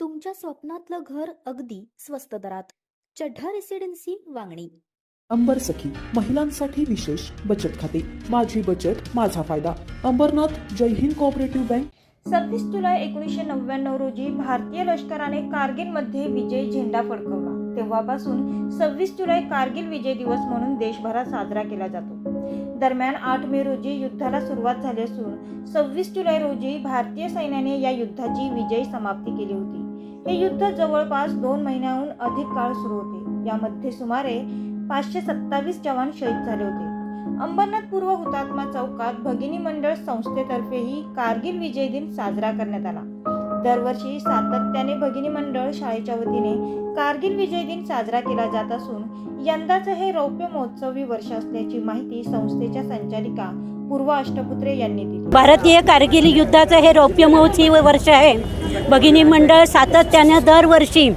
तुमच्या स्वप्नातलं घर अगदी स्वस्त दरात. चढ्ढा रेसिडेन्सी वांगणी. अंबर सखी महिलांसाठी विशेष बचत खाते. माझी बचत माझा फायदा. अंबरनाथ जय हिंद कोऑपरेटिव्ह बँक सव्वीस जुलै एकोणीसशे नव्याण्णव रोजी भारतीय लष्कराने कारगिलमध्ये विजय झेंडा फडकवला. तेव्हापासून सव्वीस जुलै कारगिल विजय दिवस म्हणून देशभरात साजरा केला जातो. दरम्यान आठ मे रोजी युद्धाला सुरुवात झाली असून सव्वीस जुलै रोजी भारतीय सैन्याने या युद्धाची विजयी समाप्ती केली होती. हे युद्ध जवळपास दोन महिन्याहून अधिक काळ सुरू होते. यामध्ये सुमारे पाचशे सत्तावीस जवान शहीद झाले होते. अंबरनाथ पूर्व हुतात्मा चौकात भगिनी मंडळ संस्थेतर्फेही कारगिल विजय दिन साजरा करण्यात आला. दरवर्षी सातत्याने भगिनी मंडळ शाळेच्या वतीने कारगिल विजय दिन साजरा केला जात असून यंदाचं हे रौप्य महोत्सवी वर्ष असल्याची माहिती संस्थेच्या संचालिका पूर्व अष्टपुत्रे यांनी दिली. भारतीय कारगिल युद्धाचं हे रौप्य महोत्सवी वर्ष आहे. भगिनी मंडळ सातत्यानं दरवर्षी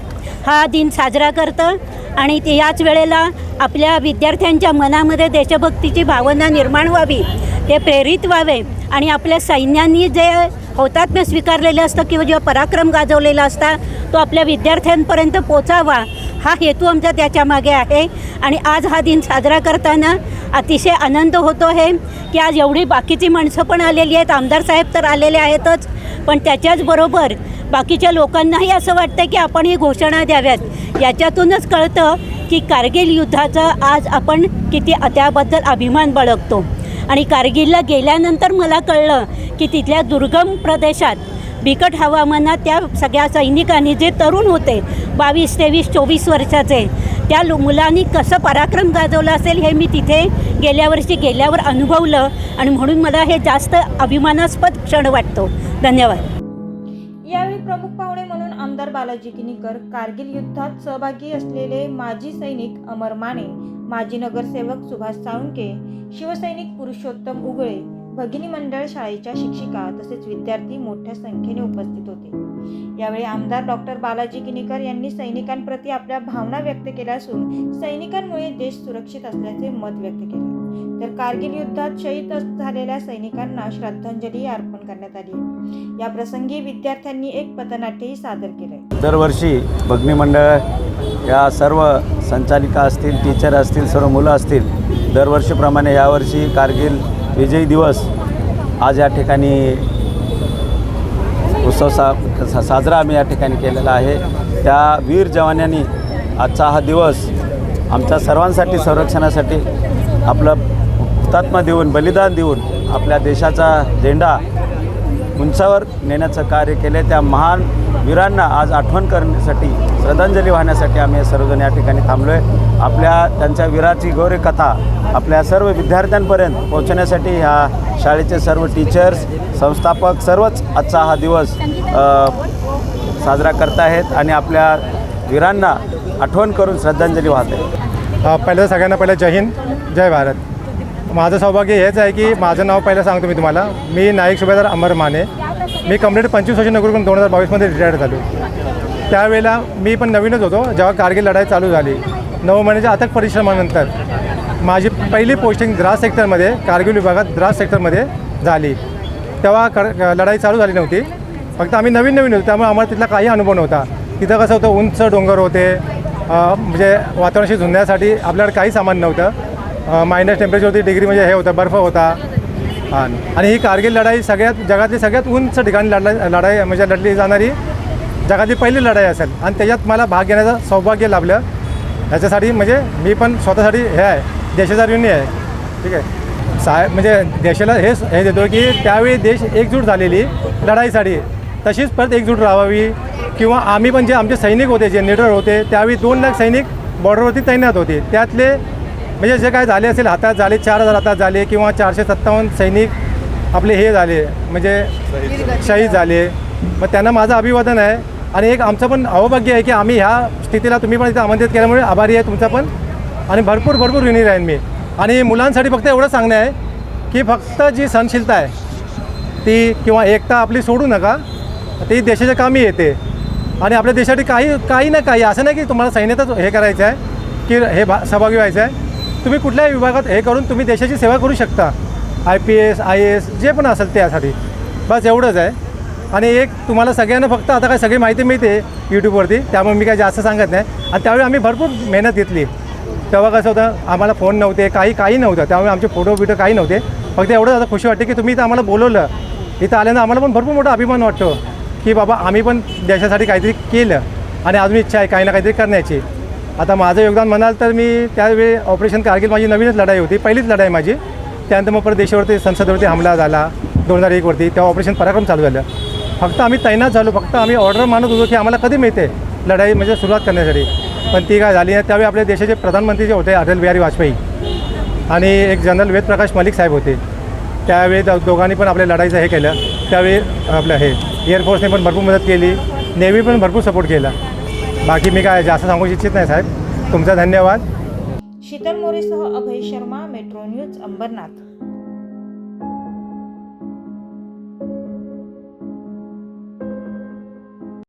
हा दिन साजरा करतं आणि ते याच वेळेला आपल्या विद्यार्थ्यांच्या मनामध्ये देशभक्तीची भावना निर्माण व्हावी ते प्रेरित व्हावे आणि आपल्या सैन्यांनी जे हौतात्म्य स्वीकारलेलं असतं किंवा जेव्हा पराक्रम गाजवलेला असता तो आपल्या विद्यार्थ्यांपर्यंत पोचावा. हा हेतू आमचा त्याच्यामागे आहे. आणि आज हा दिन साजरा करताना अतिशय आनंद होतो आहे की आज एवढी बाकीची माणसं पण आलेली आहेत. आमदार साहेब तर आलेले आहेतच. पण त्याच्याचबरोबर बाकीच्या लोकांनाही असं वाटतं की आपण ही घोषणा द्याव्यात. याच्यातूनच कळतं की कारगिल युद्धाचा आज आपण किती त्याबद्दल अभिमान बाळगतो. आणि कारगिलला गेल्यानंतर मला कळलं की तिथल्या दुर्गम प्रदेशात बिकट हवामानात त्या सगळ्या सैनिकांनी जे तरुण होते बावीस तेवीस चोवीस वर्षाचे त्या लो मुलांनी कसं पराक्रम गाजवलं असेल हे मी तिथे गेल्या वर्षी गेल्यावर अनुभवलं आणि म्हणून मला हे जास्त अभिमानास्पद क्षण वाटतो. धन्यवाद. सरदार बालाजी किनीकर कारगिल युद्धात सहभागी असलेले माजी सैनिक अमर माने माजी नगरसेवक सुभाष साळुंके शिवसैनिक पुरुषोत्तम उगळे भगिनी मंडळ शाळेच्या शिक्षिका तसेच विद्यार्थी मोठ्या संख्येने उपस्थित होते. यावेळी आमदार डॉक्टर बालाजी किनीकर यांनी सैनिकांप्रती आपल्या भावना व्यक्त केल्या असून सैनिकांमुळे देश सुरक्षित असल्याचे मत व्यक्त केले. तर कारगिल युद्धात शहीद झालेल्या सैनिकांना श्रद्धांजली अर्पण करण्यात आली. या प्रसंगी विद्यार्थ्यांनी एक पथनाट्यही सादर केले दरवर्षी भगनी मंडळ या सर्व संचालिका असतील टीचर असतील सर्व मुलं असतील दरवर्षीप्रमाणे यावर्षी कारगिल विजयी दिवस आज या ठिकाणी उत्सव सा सा- साजरा आम्ही या ठिकाणी केलेला आहे. त्या वीर जवानांनी आजचा हा दिवस आमच्या सर्वांसाठी संरक्षणासाठी आपलं हुतात्मा देऊन बलिदान देऊन आपल्या देशाचा झेंडा उंचावर नेण्याचं कार्य केले त्या महान वीरांना आज आठवण करण्यासाठी श्रद्धांजली वाहण्यासाठी आम्ही सर्वजण या ठिकाणी थांबलो आहे आपल्या त्यांच्या वीराची गौरवकथा आपल्या सर्व विद्यार्थ्यांपर्यंत पोहोचण्यासाठी ह्या शाळेचे सर्व टीचर्स संस्थापक सर्वच आजचा हा दिवस साजरा करत आहेत आणि आपल्या वीरांना आठवण करून श्रद्धांजली वाहत पहिलं सगळ्यांना पहिलं जय हिंद जय भारत. माझं सौभाग्य हेच आहे की माझं नाव पहिलं सांगतो मी तुम्हाला. मी नाईक सुभेदार अमर माने. मी कंप्लीट पंचवीस वर्ष नगर करून दोन हजार बावीसमध्ये रिटायर झालो. त्यावेळेला मी पण नवीनच होतो. जेव्हा कारगिल लढाई चालू झाली नऊ महिन्याच्या अथक परिश्रमानंतर माझी पहिली पोस्टिंग द्रास सेक्टरमध्ये कारगिल विभागात द्रास सेक्टरमध्ये झाली. तेव्हा कर लढाई चालू झाली नव्हती. फक्त आम्ही नवीन नवीन होतो. त्यामुळे आम्हाला तिथला काही अनुभव नव्हता. तिथं कसं होतं उंच डोंगर होते. म्हणजे वातावरणाशी झुंजण्यासाठी आपल्याकडे काही सामान नव्हतं. मायनस टेम्परेचरवरती डिग्री म्हणजे हे होतं बर्फ होता. आणि ही कारगिल लढाई सगळ्यात जगातली सगळ्यात उंच ठिकाणी लढला लढाई म्हणजे लढली जाणारी जगातली पहिली लढाई असेल. आणि त्याच्यात मला भाग घेण्याचं सौभाग्य लाभलं. ह्याच्यासाठी म्हणजे मी पण स्वतःसाठी हे आहे देशाचा ऋणी आहे. ठीक आहे. साहेब म्हणजे देशाला हे हे देतो की त्यावेळी देश एकजूट झालेली लढाईसाठी. तशीच परत एकजूट राहावी. किंवा आम्ही पण जे आमचे सैनिक होते जे निडर होते त्यावेळी दोन लाख सैनिक बॉर्डरवरती तैनात होते. त्यातले म्हणजे जे काय झाले असेल हातात झाले चार हजार हातात झाले किंवा चारशे सत्तावन्न सैनिक आपले हे झाले म्हणजे शहीद झाले. मग त्यांना माझं अभिवादन आहे. आणि एक आमचं पण अवभाग्य आहे की आम्ही ह्या स्थितीला तुम्ही पण इथे आमंत्रित केल्यामुळे आभारी आहे तुमचा पण. आणि भरपूर भरपूर ऋणी राहीन मी. आणि मुलांसाठी फक्त एवढं सांगणं आहे की फक्त जी सहनशीलता आहे ती किंवा एकता आपली सोडू नका. ती देशाच्या कामी येते. आणि आपल्या देशासाठी काही काही ना काही असं नाही की तुम्हाला सैन्यातच हे करायचं आहे की हे भा सहभागी व्हायचं आहे. तुम्ही कुठल्याही विभागात हे करून तुम्ही देशाची सेवा करू शकता. I P S I S जे पण असेल त्यासाठी. बस एवढंच आहे. आणि एक तुम्हाला सगळ्यांना फक्त आता काय सगळी माहिती मिळते यूट्यूबवरती त्यामुळे मी काय जास्त सांगत नाही. आणि त्यावेळी आम्ही भरपूर मेहनत घेतली. तेव्हा कसं होतं आम्हाला फोन नव्हते काही काही नव्हतं. त्यामुळे आमचे फोटो बिटो काही नव्हते. फक्त एवढंच आता खुशी वाटते की तुम्ही इथं आम्हाला बोलवलं. इथं आल्यानं आम्हाला पण भरपूर मोठा अभिमान वाटतो. की बाबा आम्ही पण देशासाठी काहीतरी केलं. आणि अजून इच्छा आहे काही ना काहीतरी करण्याची. आता माझं योगदान म्हणाल तर मी त्यावेळी ऑपरेशन कारगिल माझी नवीनच लढाई होती पहिलीच लढाई माझी. त्यानंतर मग परत देशावरती संसदेवरती हमला झाला दोन हजार एकवरती तेव्हा ऑपरेशन पराक्रम चालू झालं. फक्त आम्ही तैनात झालो फक्त आम्ही ऑर्डर मानत होतो की आम्हाला कधी मिळते लढाई म्हणजे सुरुवात करण्यासाठी. पण ती काय झाली आहे त्यावेळी आपल्या देशाचे प्रधानमंत्री जे होते अटल बिहारी वाजपेयी आणि एक जनरल वेदप्रकाश मलिक साहेब होते. त्यावेळी दोघांनी पण आपल्या लढाईचं हे केलं. त्यावेळी आपलं हे एअरफोर्सने पण भरपूर मदत केली. नेव्ही पण भरपूर सपोर्ट केला. बाकी मी काय जास्त सांगू इच्छित नाही साहेब. तुमचा धन्यवाद. शीतल मोरेसह अभय शर्मा मेट्रो न्यूज अंबरनाथ.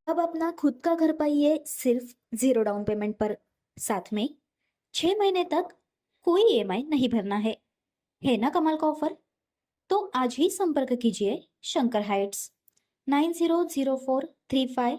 अब अपना खुद का घर पाइए सिर्फ जीरो डाउन पेमेंट पर। साथ में छह महीने तक कोई ईएमआई नहीं भरना है। है ना कमाल का ऑफर तो आज ही संपर्क कीजिए Shankar heights. Nine zero zero four three five